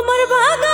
আমার বাগান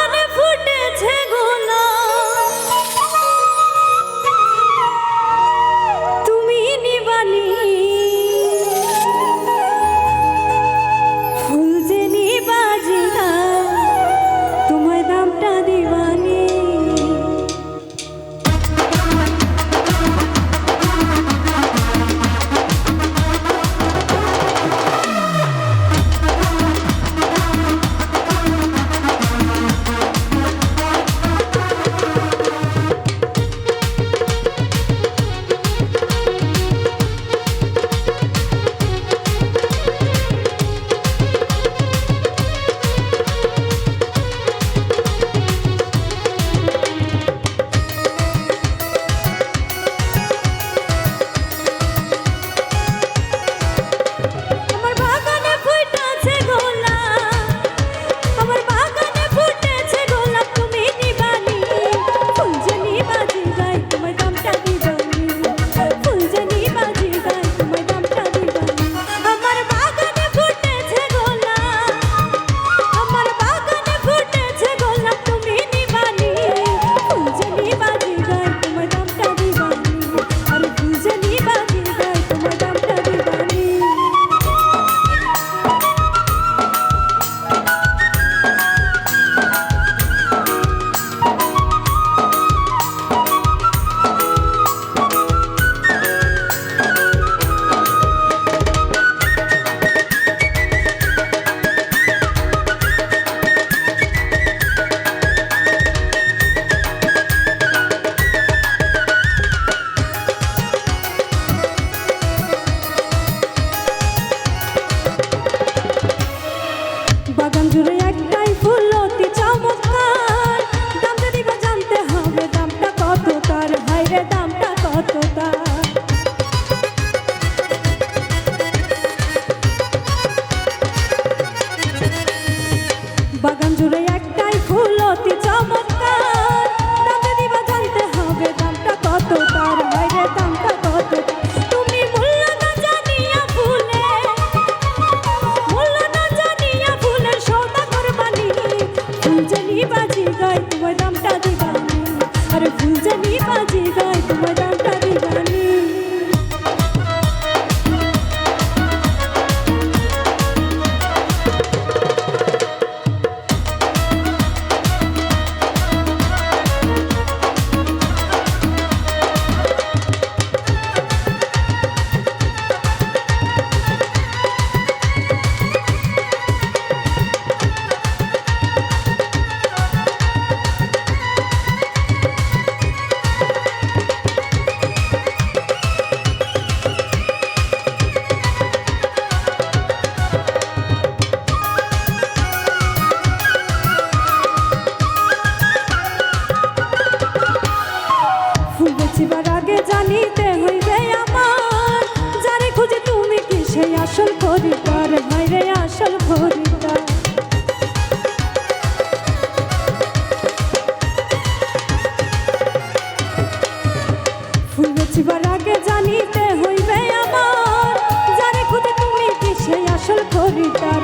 জানিতে হইবে আমার। যারে খুঁজে তুমি কি সেই আসল পরিবার ভাইরে, আসল পরিবার জানিতে হইবে আমার। যারে খুঁজে তুমি কি সেই আসল পরিবার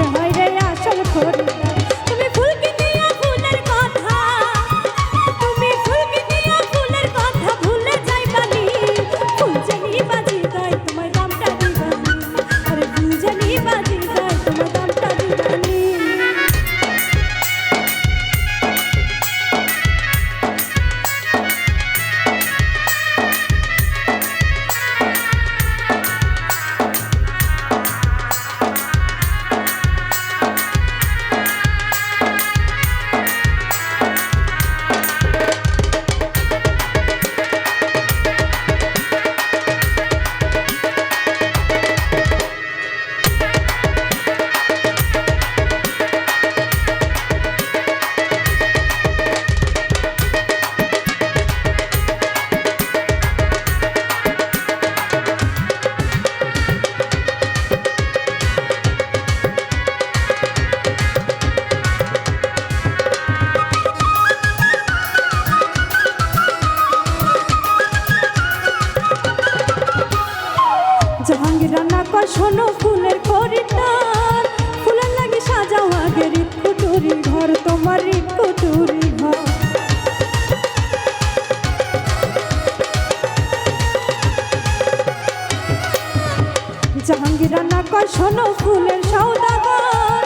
শোনো ফুলের করিতার ফুলের লাগে সাজাও আগে রিকুটুরি ঘর, তোমার রিকুটুরি ঘর। জাহাঙ্গীর না কয়, শোনো ফুলের সৌদাগার